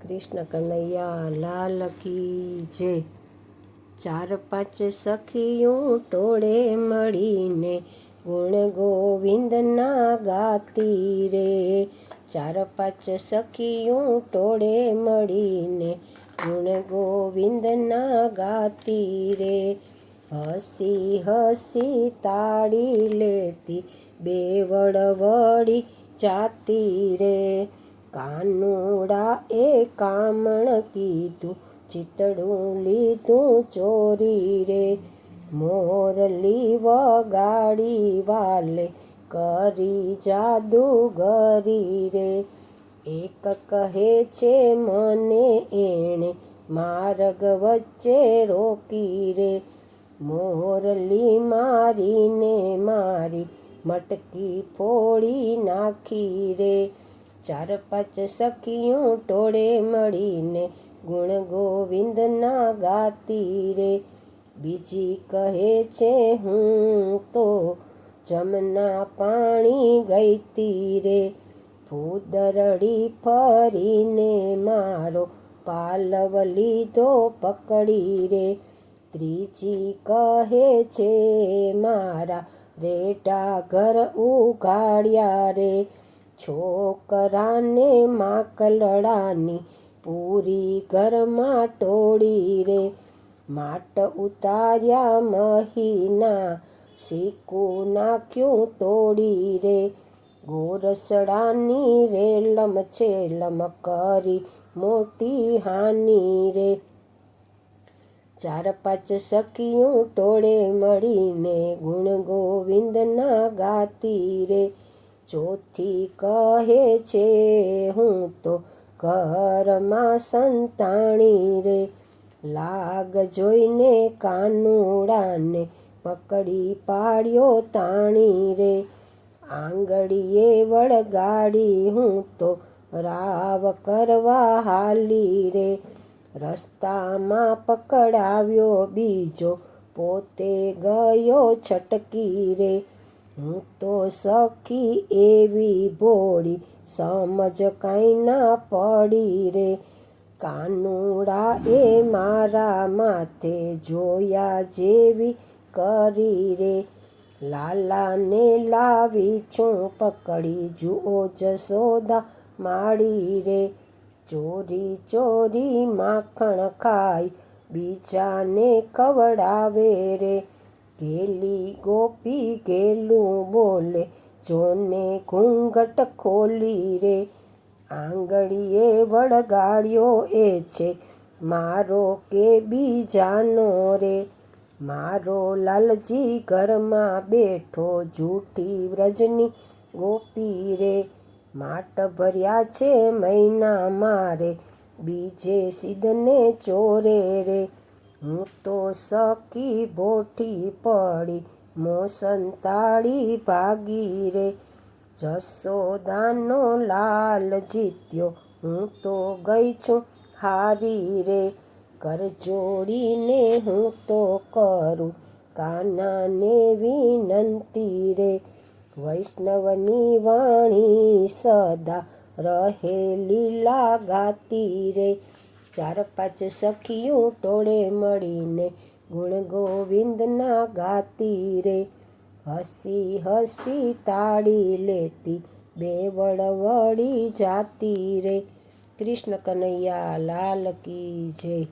કૃષ્ણ કનૈયા, લાલ કી જય ચાર પાંચ સખીયું ટોળે મળીને ગુણ ગોવિંદના ગાતી રે. ચાર પાંચ સખીયું ટોળે મળીને ગુણ ગોવિંદના ગાતી રે. હસી હસી તાળી લેતી બે વડવડી જાતી રે. કાનુડા એ કામણ કીધું, ચિતડું લીધું ચોરી રે. મોરલી વગાડી વાલે કરી જાદુગરી રે. એક કહે છે, મને એણે માર્ગ વચ્ચે રોકી રે. મોરલી મારીને મારી મટકી ફોડી નાખી રે. ચાર પાંચ સખીયું ટોળે મળીને ગુણ ગોવિંદના ગાતી રે. બીજી કહે છે, હું તો જમના પાણી ગઈતી રે. ફૂદરડી ફરીને મારો પાલવ લીધો પકડી રે. ત્રીજી કહે છે, મારા રેટા ઘર ઉગાડ્યા રે. છોકરાને માકલડાની પૂરી ઘરમાં ટોળી રે. માટ ઉતાર્યા મહીના શીકું નાખ્યું તોડી રે. ગોરસડાની રેલમ છેલમ કરી મોટી હાની રે. ચાર પાંચ સખીઓ ટોળે મળીને ગુણ ગોવિંદના ગાતી રે. ચોથી કહે છે, હું તો ઘરમાં સંતાણી રે. લાગ જોઈને કાનુડાને પકડી પાડ્યો તાણી રે. આંગળીએ વળગાડી, હું તો રાવ કરવા હાલી રે. રસ્તામાં પકડાવ્યો બીજો, પોતે ગયો છટકી રે. હું તો સખી એવી ભોળી, સમજ કાંઈ ના પડી રે. કાનુડા એ મારા માથે જોયા જેવી કરી રે. લાલાને લાવી છું પકડી, જુઓ જસોદા માળી રે. ચોરી ચોરી માખણ ખાય બીજાને ખવડાવે રે. ગેલી ગોપી ગેલું બોલે, જોને ઘૂંઘટ ખોલી રે, આંગળીએ વળગાડ્યો એ છે, મારો કે બીજાનો રે? મારો લાલજી ઘરમાં બેઠો, જૂઠી વ્રજની ગોપી રે, માટ ભર્યા છે મહિના મારે, બીજે સિદ્ધને ચોરે રે. હું તો સકી ભોઠી પડી, મોસન તાળી ભાગી રે. જસોદાનો લાલ જીત્યો, હું તો ગઈ છું હારી રે. કર જોડીને હું તો કરું કાનાને વિનંતી રે. વૈષ્ણવની વાણી સદા રહે લીલા ગાતી રે. ચાર પાંચ સખીયું ટોળે મળીને ગુણ ગોવિંદના ગાતી રે. હસી હસી તાળી લેતી બે વળવળી જાતી રે. કૃષ્ણ કનૈયા લાલ કી જય.